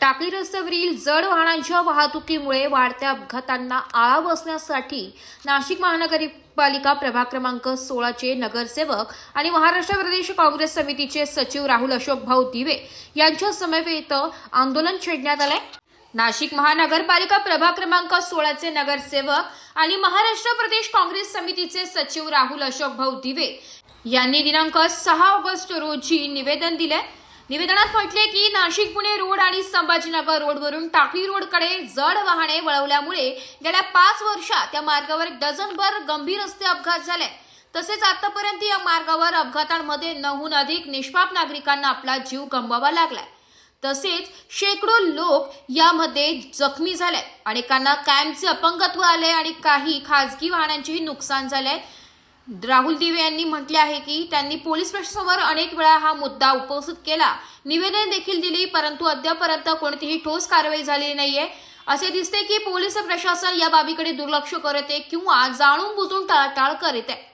टाकळी रस्त्यावरील जड वाहनांच्या वाहतुकीमुळे वाढत्या अपघातांना आळा बसण्यासाठी नाशिक महानगरपालिका प्रभाग क्रमांक सोळाचे नगरसेवक आणि महाराष्ट्र प्रदेश काँग्रेस समितीचे सचिव राहुल अशोकभाऊ दिवे यांच्या समवेत आंदोलन छेडण्यात आलंय. नाशिक महानगरपालिका प्रभाग क्रमांक सोळाचे नगरसेवक आणि महाराष्ट्र प्रदेश काँग्रेस समितीचे सचिव राहुल अशोकभाऊ दिवे यांनी दिनांक सहा ऑगस्ट रोजी निवेदन दिले निवेदनात म्हटले की नाशिक पुणे रोड आणि संभाजीनगर रोडवरून टाकळी रोडकडे जड वाहने वळवल्यामुळे गेल्या पाच वर्षात या मार्गावर डझनभर गंभीर रस्ते अपघात झाले. तसेच आतापर्यंत या मार्गावर अपघातांमध्ये नहून अधिक निष्पाप नागरिकांना आपला जीव गमवावा लागलाय. तसेच शेकडो लोक यामध्ये जखमी झाले अनेकांना कायमचे अपंगत्व आले आणि काही खासगी वाहनांचेही नुकसान झाले राहुल दिवे यांनी म्हटले आहे की त्यांनी पोलीस प्रशासनावर अनेक वेळा हा मुद्दा उपस्थित केला. निवेदन देखील दिली परंतु अद्यापर्यंत कोणतीही ठोस कारवाई झालेली नाहीये. असे दिसते की पोलीस प्रशासन या बाबीकडे दुर्लक्ष करत आहे किंवा जाणून बुजून टाळाटाळ करीत आहे.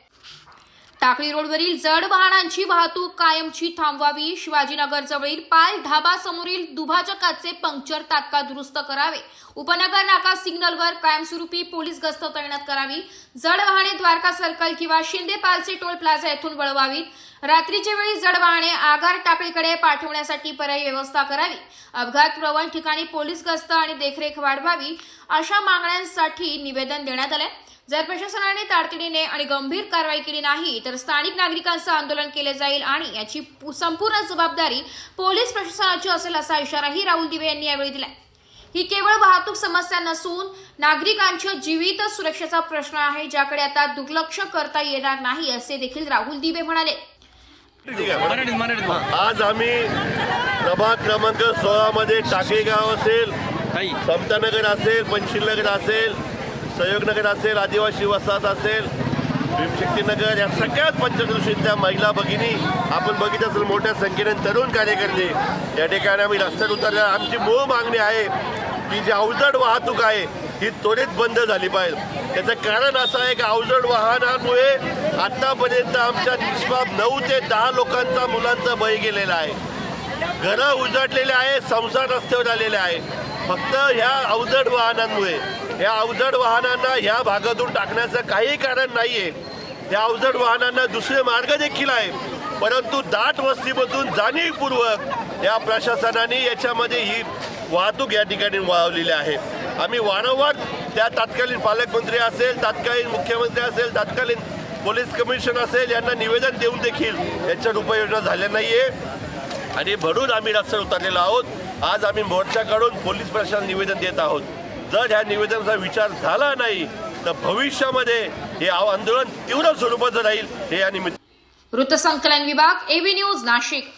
टाकळी रोडवरील जड वाहनांची वाहतूक कायमची थांबवावी. शिवाजीनगर जवळील पाल ढाबा समोरील दुभाजकाचे पंक्चर तात्काळ दुरुस्त करावे. उपनगर नाका सिग्नलवर कायमस्वरूपी पोलीस गस्त तैनात करावी. जड वाहने द्वारका सर्कल किंवा शिंदे पालचे टोल प्लाझा येथून वळवावीत. रात्रीच्या वेळी जड वाहने आगार टाकळीकडे पाठवण्यासाठी पर्यायी व्यवस्था करावी. अपघात प्रवण ठिकाणी पोलीस गस्त आणि देखरेख वाढवावी अशा मागण्यांसाठी निवेदन देण्यात आले जर प्रशासनाने तातडीने आणि गंभीर कारवाई केली नाही तर स्थानिक नागरिकांचं आंदोलन केले जाईल आणि याची संपूर्ण जबाबदारी पोलीस प्रशासनाची असेल असा इशाराही राहुल दिवे यांनी यावेळी दिलाय. ही केवळ वाहतूक समस्या नसून नागरिकांच्या जीवित सुरक्षेचा प्रश्न आहे ज्याकडे आता दुर्लक्ष करता येणार नाही असे देखील राहुल दिवे म्हणाले. आज आम्ही प्रभाग क्रमांक सोळा मध्ये टाके गाव असेल समतानगर असेल पंचशीलनगर असेल सहयोगनगर असेल आदिवासी वसाहत असेल भीमशक्तीनगर या सगळ्याच पंचकृषीतल्या महिला भगिनी आपण बघितलं असेल मोठ्या संख्येने तरुण कार्यकर्ते. या ठिकाणी आम्ही रस्त्यात उतरल्या आमची मूळ मागणी आहे की जी अवजड वाहतूक आहे ही त्वरित बंद झाली पाहिजे. त्याचं कारण असं आहे की अवजड वाहनामुळे आत्तापर्यंत आमच्या निष्पाप नऊ ते दहा लोकांचा मुलांचा बळी गेलेला आहे. घरं उजाडलेले आहे संसार रस्त्यावर आलेले आहे. फक्त ह्या अवजड वाहनांमुळे या अवजड वाहनांना ह्या भागातून टाकण्याचं काही कारण नाही आहे या अवजड वाहनांना दुसरे मार्ग देखील आहे परंतु दाट वस्तीमधून जाणीवपूर्वक या प्रशासनाने याच्यामध्ये ही वाहतूक या ठिकाणी वाढवलेली आहे. आम्ही वारंवार त्या तत्कालीन पालकमंत्री असेल तत्कालीन मुख्यमंत्री असेल तत्कालीन पोलीस कमिशन असेल यांना निवेदन देऊन देखील याच्यावर उपाययोजना झाल्या नाही आहे आणि म्हणून आम्ही रस्त्यावर उतरलेलो आहोत. आज आम्ही मोर्चाकडून पोलीस प्रशासन निवेदन देत आहोत. जर ह्या निवेदनाचा विचार झाला नाही तर भविष्यामध्ये हे आंदोलन तीव्र स्वरूपाचं राहील हे या निमित्त वृत्तसंकलन विभाग एबी न्यूज नाशिक.